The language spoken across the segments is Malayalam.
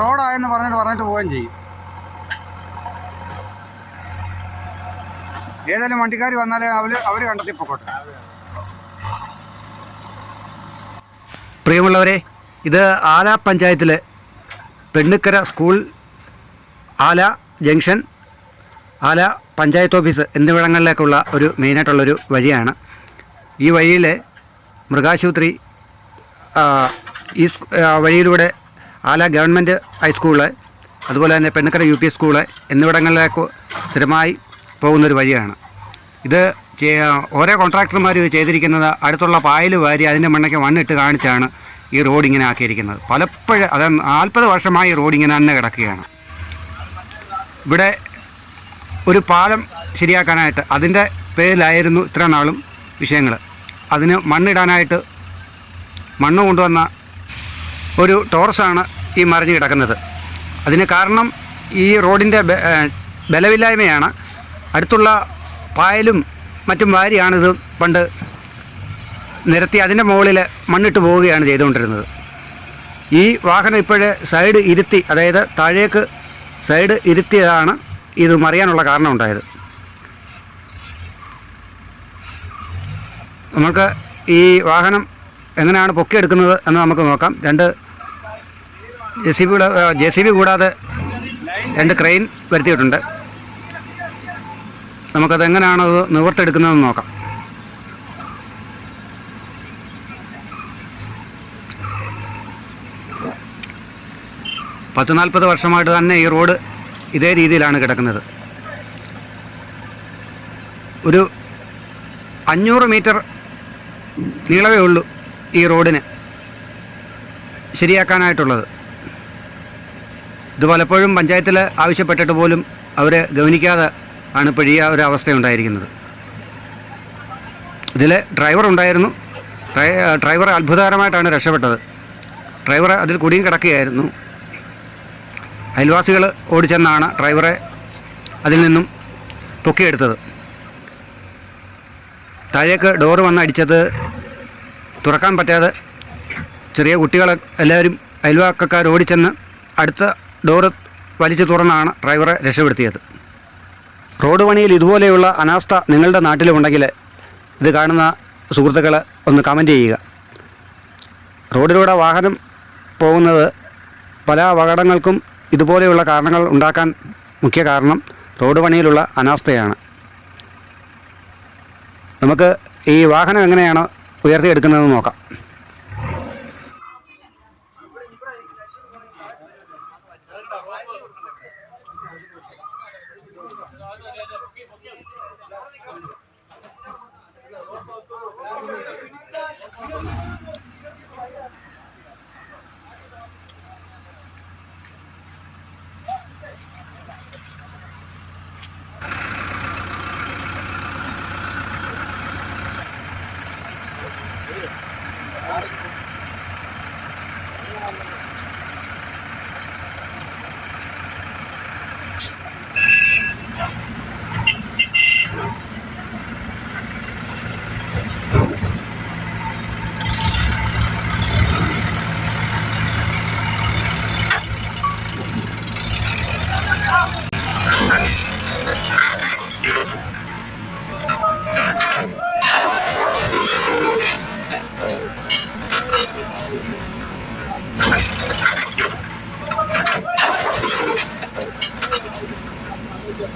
റോഡായെന്ന് പറഞ്ഞിട്ട് പറഞ്ഞിട്ട് പോവുകയും ചെയ്യും. ഏതായാലും വണ്ടിക്കാർ വന്നാലേ അവർ അവർ കണ്ടെത്തി പൊക്കോട്ടെ. പ്രിയമുള്ളവരെ ഇത് ആല പഞ്ചായത്തിലെ പെണ്ണുക്കര സ്കൂൾ ആല ജംഗ്ഷൻ ആല പഞ്ചായത്ത് ഓഫീസ് എന്നിവിടങ്ങളിലേക്കുള്ള ഒരു മെയിനായിട്ടുള്ളൊരു വഴിയാണ്. ഈ വഴിയിൽ മൃഗാശുപത്രി ഈ വഴിയിലൂടെ ആല ഗവൺമെന്റ് ഹൈസ്കൂൾ അതുപോലെ തന്നെ പെണ്ണുക്കര യു പി സ്കൂൾ എന്നിവിടങ്ങളിലേക്ക് സ്ഥിരമായി പോകുന്നൊരു വഴിയാണ്. ഇത് ഓരോ കോൺട്രാക്ടർമാർ ചെയ്തിരിക്കുന്നത് അടുത്തുള്ള പായൽ വാരി അതിന്റെ മണ്ണയ്ക്ക് മണ്ണിട്ട് കാണിച്ചാണ് ഈ റോഡ് ഇങ്ങനെ ആക്കിയിരിക്കുന്നത്. പലപ്പോഴും അത് നാൽപ്പത് വർഷമായി റോഡ് ഇങ്ങനെ തന്നെ കിടക്കുകയാണ്. ഇവിടെ ഒരു പാലം ശരിയാക്കാനായിട്ട് അതിന്റെ പേരിലായിരുന്നു ഇത്ര നാളും വിഷയങ്ങൾ. അതിന് മണ്ണിടാനായിട്ട് മണ്ണ് കൊണ്ടുവന്ന ഒരു ടോർസാണ് ഈ മറിഞ്ഞ് കിടക്കുന്നത്. അതിന് കാരണം ഈ റോഡിന്റെ ബലമില്ലായ്മയാണ് അടുത്തുള്ള പായലും മറ്റും വാരിയാണിത് പണ്ട് നിരത്തി അതിന്റെ മുകളിൽ മണ്ണിട്ട് പോവുകയാണ് ചെയ്തുകൊണ്ടിരുന്നത്. ഈ വാഹനം ഇപ്പോഴേ സൈഡ് ഇരുത്തി അതായത് താഴേക്ക് സൈഡ് ഇരുത്തിയതാണ് ഇത് മറിയാനുള്ള കാരണം നമുക്ക് ഈ വാഹനം എങ്ങനെയാണ് പൊക്കിയെടുക്കുന്നത് എന്ന് നമുക്ക് നോക്കാം. രണ്ട് ജെ സി ബിയുടെ ജെ സി ബി കൂടാതെ രണ്ട് ക്രെയിൻ വരുത്തിയിട്ടുണ്ട്. നമുക്കത് എങ്ങനെയാണത് നിവർത്തെടുക്കുന്നതെന്ന് നോക്കാം. പത്ത് നാൽപ്പത് വർഷമായിട്ട് തന്നെ ഈ റോഡ് ഇതേ രീതിയിലാണ് കിടക്കുന്നത്. ഒരു അഞ്ഞൂറ് മീറ്റർ നീളമേ ഉള്ളൂ ഈ റോഡിന് ശരിയാക്കാനായിട്ടുള്ളത്. ഇത് പലപ്പോഴും പഞ്ചായത്തിൽ ആവശ്യപ്പെട്ടിട്ട് പോലും അവർ ഗവനിക്കാതെ ആണ് പഴിയ ഒരു അവസ്ഥയുണ്ടായിരിക്കുന്നത് ഇതിൽ ഡ്രൈവർ ഉണ്ടായിരുന്നു. ഡ്രൈ ഡ്രൈവർ അത്ഭുതകരമായിട്ടാണ് രക്ഷപ്പെട്ടത്. ഡ്രൈവർ അതിൽ കുടിയും കിടക്കുകയായിരുന്നു. അയൽവാസികൾ ഓടിച്ചെന്നാണ് ഡ്രൈവറെ അതിൽ നിന്നും പൊക്കിയെടുത്തത്. താഴേക്ക് ഡോറ് വന്ന് അടിച്ചത് തുറക്കാൻ പറ്റാതെ ചെറിയ കുട്ടികൾ എല്ലാവരും അയൽവാക്കക്കാർ ഓടിച്ചെന്ന് അടുത്ത ഡോറ് വലിച്ചു തുറന്നാണ് ഡ്രൈവറെ രക്ഷപ്പെടുത്തിയത്. റോഡ് പണിയിൽ ഇതുപോലെയുള്ള അനാസ്ഥ നിങ്ങളുടെ നാട്ടിലുമുണ്ടെങ്കിൽ ഇത് കാണുന്ന സുഹൃത്തുക്കൾ ഒന്ന് കമന്റ് ചെയ്യുക. റോഡിലൂടെ വാഹനം പോകുന്നത് പല അപകടങ്ങൾക്കും ഇതുപോലെയുള്ള കാരണങ്ങൾ ഉണ്ടാക്കാൻ മുഖ്യ കാരണം റോഡ് പണിയിലുള്ള അനാസ്ഥയാണ്. നമുക്ക് ഈ വാഹനം എങ്ങനെയാണ് ഉയർത്തിയെടുക്കുന്നതെന്ന് നോക്കാം.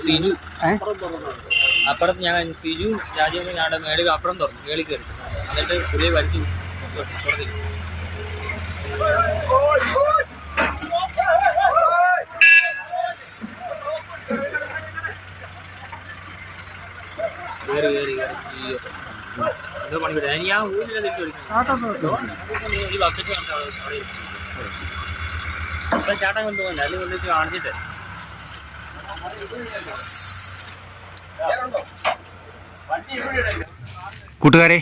സിജു. അപ്പുറം ഞാൻ സിജു രാജീവ് ഞങ്ങളുടെ മേളിൽ അപ്പുറം തുറന്നു. മേളിൽ കയറി. എന്നിട്ട് പുള്ളിയെ വലിച്ചു പുറത്തേക്ക് കയറി കയറി കയറി അയ്യോ എന്തോ പണി പറ്റും ഞാൻ ആ. ഊരിലെ തിരിച്ചു വിളിക്കുന്നു ഈ ബക്കറ്റ് കണ്ടോ അവിടെ ഇപ്പൊ ചേട്ടൻ കൊണ്ട് അല്ലെങ്കിൽ കൊണ്ടുവച്ച് കാണിച്ചിട്ട്. കൂട്ടുകാരെ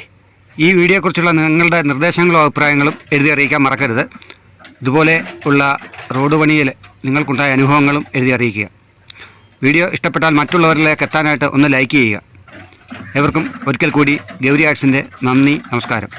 ഈ വീഡിയോയെക്കുറിച്ചുള്ള നിങ്ങളുടെ നിർദ്ദേശങ്ങളും അഭിപ്രായങ്ങളും എഴുതി അറിയിക്കാൻ മറക്കരുത്. ഇതുപോലെ ഉള്ള റോഡ് പണിയിൽ നിങ്ങൾക്കുണ്ടായ അനുഭവങ്ങളും എഴുതി അറിയിക്കുക. വീഡിയോ ഇഷ്ടപ്പെട്ടാൽ മറ്റുള്ളവരിലേക്ക് എത്താനായിട്ട് ഒന്ന് ലൈക്ക് ചെയ്യുക. എവർക്കും ഒരിക്കൽ കൂടി ഗൗരി ആർട്സിന്റെ നന്ദി നമസ്കാരം.